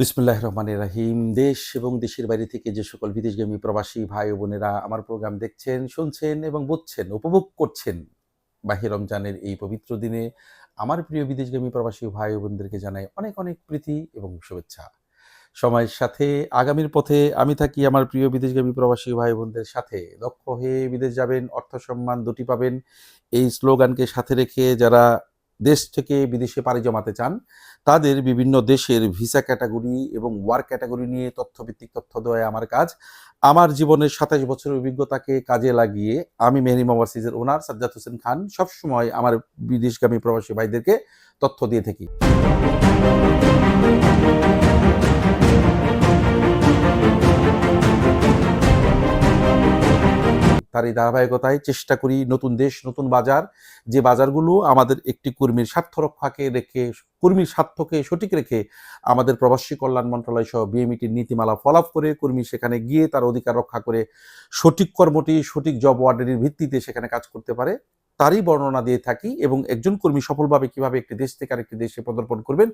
বিসমুল্লাহ রহমান রাহিম। দেশ এবং দেশের বাইরে থেকে যে সকল বিদেশগামী প্রবাসী ভাই বোনেরা আমার প্রোগ্রাম দেখছেন, শুনছেন এবং বুঝছেন, উপভোগ করছেন বাহি রমজানের এই পবিত্র দিনে আমার প্রিয় বিদেশগামী প্রবাসী ভাই বোনদেরকে জানাই অনেক অনেক প্রীতি এবং শুভেচ্ছা। সময়ের সাথে, আগামীর পথে আমি থাকি আমার প্রিয় বিদেশগামী প্রবাসী ভাই বোনদের সাথে। দক্ষ হয়ে বিদেশ যাবেন অর্থ সম্মান দুটি পাবেন। এই স্লোগানকে সাথে রেখে যারা দেশ থেকে বিদেশে পাড়ি জমাতে চান, তাদের বিভিন্ন দেশের ভিসা ক্যাটাগরি এবং ওয়ার্ক ক্যাটাগরি নিয়ে তথ্যভিত্তিক তথ্য দেওয়া আমার কাজ। আমার জীবনের সাতাশ বছরের অভিজ্ঞতাকে কাজে লাগিয়ে আমি মেহরিম ওভারসিজের ওনার সাজ্জাদ হোসেন খান সবসময় আমার বিদেশগামী প্রবাসী ভাইদেরকে তথ্য দিয়ে থাকি। তার এই ধারাবাহিকতায়, চেষ্টা করি নতুন দেশ, নতুন বাজার। যে বাজারগুলো আমাদের একটি কর্মীর স্বার্থ রক্ষাকে রেখে, কর্মীর স্বার্থকে সঠিক রেখে আমাদের প্রবাসী কল্যাণ মন্ত্রণালয় সহ বিএমইটির নীতিমালা ফলাপ করে কর্মী সেখানে গিয়ে তার অধিকার রক্ষা করে সঠিক কর্মটি, সঠিক জব ওয়ার্ডের ভিত্তিতে সেখানে কাজ করতে পারে। তারই বর্ণনা দিয়ে থাকি এবং একজন কর্মী সফলভাবে কীভাবে একটি দেশ থেকে আরেকটি দেশে পদার্পণ করবেন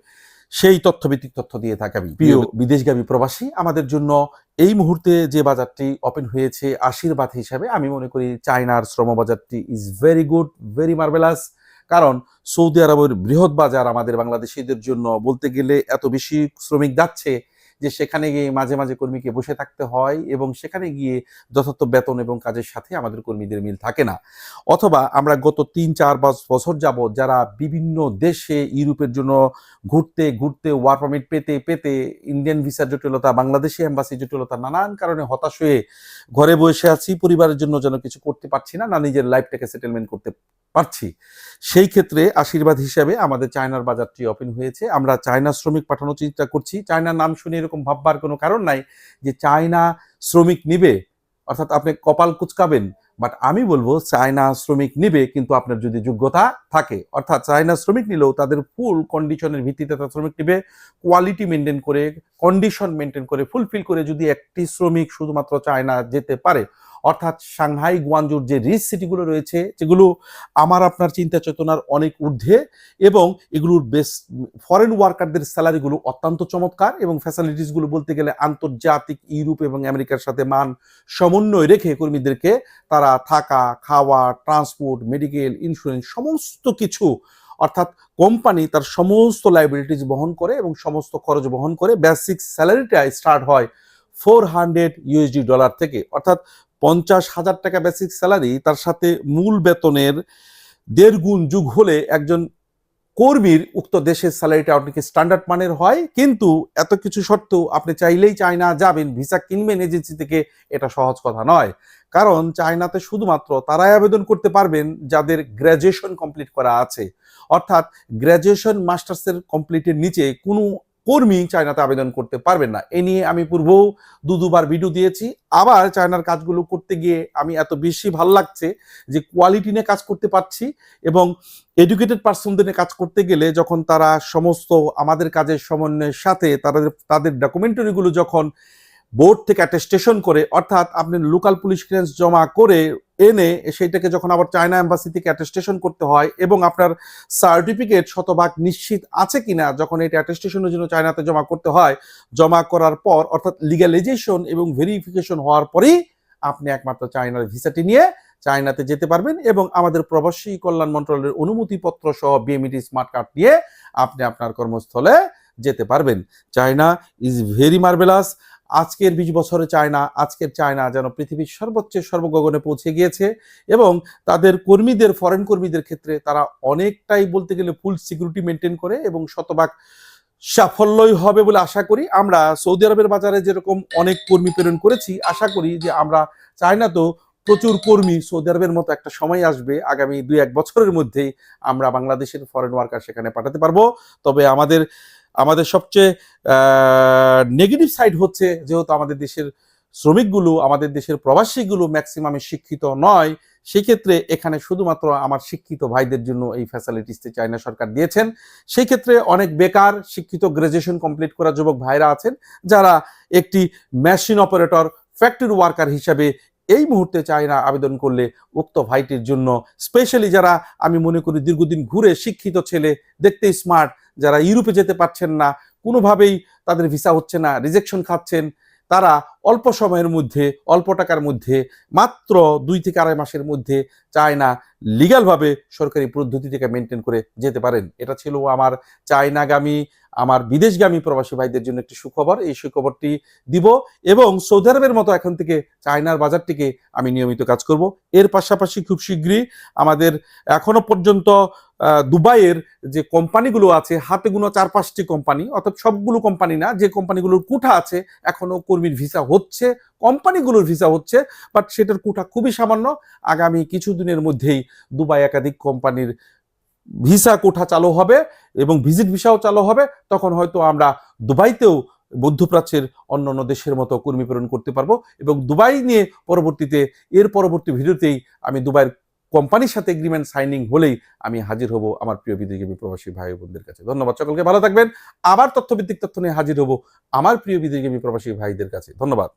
সেই তথ্যভিত্তিক তথ্য দিয়ে থাকি আমি। প্রিয় বিদেশগামী প্রবাসী আমাদের জন্য এই মুহূর্তে যে বাজারটি ওপেন হয়েছে আশীর্বাদ হিসাবে আমি মনে করি চায়নার শ্রম বাজারটি is very good very marvelous কারণ সৌদি আরবের বৃহৎ বাজার আমাদের বাংলাদেশিদের জন্য বলতে গেলে এত বেশি শ্রমিক যাচ্ছে যে সেখানে গিয়ে মাঝে মাঝে কর্মীকে বসে থাকতে হয় এবং সেখানে গিয়ে যথার্থ বেতন এবং কাজের সাথে আমাদের কর্মীদের মিল থাকে না। অথবা আমরা গত তিন, চার, পাঁচ বছর যাবৎ যারা বিভিন্ন দেশে ইউরোপের জন্য ঘুরতে ঘুরতে ওয়ার পারমিট পেতে পেতে ইন্ডিয়ান ভিসার জটিলতা, বাংলাদেশি অ্যাম্বাসি জটিলতা নানান কারণে হতাশ হয়ে ঘরে বসে আছি, পরিবারের জন্য যেন কিছু করতে পারছি না না নিজের লাইফটাকে সেটেলমেন্ট করতে পারছি। সেই ক্ষেত্রে আশীর্বাদ হিসাবে আমাদের চায়নার বাজারটি ওপেন হয়েছে। আমরা চায়না শ্রমিক পাঠানোর চিন্তা করছি। চায়নার নাম শুনে এরকম ভাববার কোনো কারণ নাই যে চায়না শ্রমিক নিবে, অর্থাৎ আপনি কপাল কুচকাবেন বাট আমি বলব চায়না শ্রমিক নিবে কিন্তু আপনার যদি যোগ্যতা থাকে। অর্থাৎ চায়না শ্রমিক নিলেও তাদের ফুল কন্ডিশনের ভিত্তিতে তার শ্রমিক নিবে কোয়ালিটি মেনটেন করে কন্ডিশন মেনটেন করে ফুলফিল করে যদি একটি শ্রমিক শুধুমাত্র চায়না যেতে পারে অর্থাৎ সাংহাই, গুয়ানজুর যে রিচ সিটিগুলো রয়েছে, যেগুলো আমার আপনার চিন্তা চেতনার অনেক ঊর্ধ্বে এবং এগুলোর বেশ ফরেন ওয়ার্কারদের স্যালারিগুলো অত্যন্ত চমৎকার এবং ফ্যাসিলিটিসগুলো বলতে গেলে আন্তর্জাতিক, ইউরোপ এবং আমেরিকার সাথে মান সমন্বয় রেখে কর্মীদেরকে তারা থাকা, খাওয়া ট্রান্সপোর্ট মেডিকেল ইন্স্যুরেন্স সমস্ত কিছু, অর্থাৎ কোম্পানি তার সমস্ত লাইবিলিটিস বহন করে এবং সমস্ত খরচ বহন করে বেসিক স্যালারিটা স্টার্ট হয় ফোর হান্ড্রেড ইউএসডি ডলার থেকে। অর্থাৎ পঞ্চাশ হাজার টাকা বেসিক স্যালারি তার সাথে মূল বেতনের দেড় গুণ যুগ হলে একজন কর্মীর উক্ত দেশের স্যালারিটা আপনাকে স্ট্যান্ডার্ড মানের হয়, কিন্তু এত কিছু সত্ত্বেও আপনি চাইলেই চায়না যাবেন ভিসা কিনবেন এজেন্সি থেকে, এটা সহজ কথা নয়। কারণ চায়নাতে শুধুমাত্র তারাই আবেদন করতে পারবেন যাদের গ্র্যাজুয়েশন কমপ্লিট করা আছে। অর্থাৎ গ্র্যাজুয়েশন মাস্টার্সের কমপ্লিটের নিচে কোনো কর্মী চায়নাতে আবেদন করতে পারবেন না। এ নিয়ে আমি পূর্বেও দু দুবার ভিডিও দিয়েছি। আবার চায়নার কাজগুলো করতে গিয়ে আমি এত বেশি ভালো লাগছে যে কোয়ালিটি নিয়ে কাজ করতে পারছি এবং এডুকেটেড পার্সনদের নিয়ে কাজ করতে গেলে যখন তারা সমস্ত আমাদের কাজের সমন্বয়ের সাথে তাদের তাদের ডকুমেন্টারিগুলো যখন বোর্ড থেকে অ্যাটেস্টেশন করে, অর্থাৎ আপনি লোকাল পুলিশ ক্লিয়ারেন্স জমা করে এনে সেইটাকে যখন আবার চায়না এম্বাসি থেকে অ্যাটেস্টেশন করতে হয় এবং আপনার সার্টিফিকেট শতভাগ নিশ্চিত আছে কিনা, যখন এটা অ্যাটেস্টেশনের জন্য চায়নাতে জমা করতে হয়, জমা করার পর অর্থাৎ লিগ্যালাইজেশন এবং ভেরিফিকেশন হওয়ার পরেই আপনি একমাত্র চায়নার ভিসাটি নিয়ে চায়নাতে যেতে পারবেন এবং আমাদের প্রবাসী কল্যাণ মন্ত্রণালয়ের অনুমতিপত্র সহ বিএমইটি স্মার্ট কার্ড নিয়ে আপনি আপনার কর্মস্থলে যেতে পারবেন। চায়না ইজ ভেরি মার্ভেলাস আজকের বিশ বছরে চায়না, আজকের চায়না যেন পৃথিবীর সর্বোচ্চ সর্বগগনে পৌঁছে গিয়েছে এবং তাদের কর্মীদের ফরেন কর্মীদের ক্ষেত্রে তারা অনেকটাই বলতে গেলে ফুল সিকিউরিটি মেনটেন করে এবং শতভাগ সাফল্যই হবে বলে আশা করি। আমরা সৌদি আরবের বাজারে যেরকম অনেক কর্মী প্রেরণ করেছি, আশা করি যে আমরা চায়নাতেও প্রচুর কর্মী সৌদি আরবের মতো একটা সময় আসবে। আগামী দুই এক বছরের মধ্যেই আমরা বাংলাদেশের ফরেন ওয়ার্কার সেখানে পাঠাতে পারব। তবে আমাদের আমাদের সবচেয়ে নেগেটিভ সাইড হচ্ছে যেহেতু আমাদের দেশের শ্রমিকগুলো, আমাদের দেশের প্রবাসীগুলো ম্যাক্সিমামে শিক্ষিত নয়, সেক্ষেত্রে এখানে শুধুমাত্র আমার শিক্ষিত ভাইদের জন্য এই ফ্যাসিলিটিসটি চায়না সরকার দিয়েছেন। সেই ক্ষেত্রে অনেক বেকার, শিক্ষিত গ্রাজুয়েশন কমপ্লিট করা যুবক ভাইরা আছেন, যারা একটি মেশিন অপারেটর ফ্যাক্টরি ওয়ার্কার হিসাবে এই মুহূর্তে চায়না আবেদন করলে উক্ত ভাইটির জন্য স্পেশালি যারা, আমি মনে করি দীর্ঘদিন ঘুরে শিক্ষিত ছেলে দেখতে স্মার্ট যারা ইউরোপে যেতে পারছেন না, কোনোভাবেই তাদের ভিসা হচ্ছে না রিজেকশন খাচ্ছেন, তারা অল্প সময়ের মধ্যে, অল্প টাকার মধ্যে, মাত্র দুই থেকে আড়াই মাসের মধ্যে চায়না লিগালভাবে সরকারি পদ্ধতিটাকে মেনটেন করে যেতে পারেন। এটা ছিল আমার চায়নাগামী, আমার বিদেশগামী প্রবাসী ভাইদের জন্য একটি সুখবর। এই সুখবরটি দিব এবং সৌদি আরবের মতো এখন থেকে চায়নার বাজারটিকে আমি নিয়মিত কাজ করব। এর পাশাপাশি খুব শীঘ্রই আমাদের এখনও পর্যন্ত দুবাইয়ের যে কোম্পানিগুলো আছে, হাতে গুনো চার পাঁচটি কোম্পানি, অর্থাৎ সবগুলো কোম্পানি না, যে কোম্পানিগুলোর কুঠা আছে, এখনও কর্মীর ভিসা হচ্ছে, কোম্পানিগুলোর ভিসা হচ্ছে বাট সেটার কুঠা খুবই সামান্য। আগামী কিছুদিনের মধ্যেই দুবাই একাধিক কোম্পানির ভিসা কোঠা চালু হবে এবং ভিজিট ভিসাও চালু হবে। তখন হয়তো আমরা দুবাইতেও মধ্যপ্রাচ্যের অন্য অন্য দেশের মতো কর্মী প্রেরণ করতে পারব এবং দুবাই নিয়ে পরবর্তীতে, এর পরবর্তী ভিডিওতেই আমি দুবাইয়ের কোম্পানির সাথে এগ্রিমেন্ট সাইনিং হলেই আমি হাজির হব আমার প্রিয় বিদেশি প্রবাসী ভাই বোনদের কাছে। ধন্যবাদ সকলকে, ভালো থাকবেন। আবার তথ্যভিত্তিক তথ্য নিয়ে হাজির হব আমার প্রিয় বিদেশি প্রবাসী ভাইদের কাছে। ধন্যবাদ।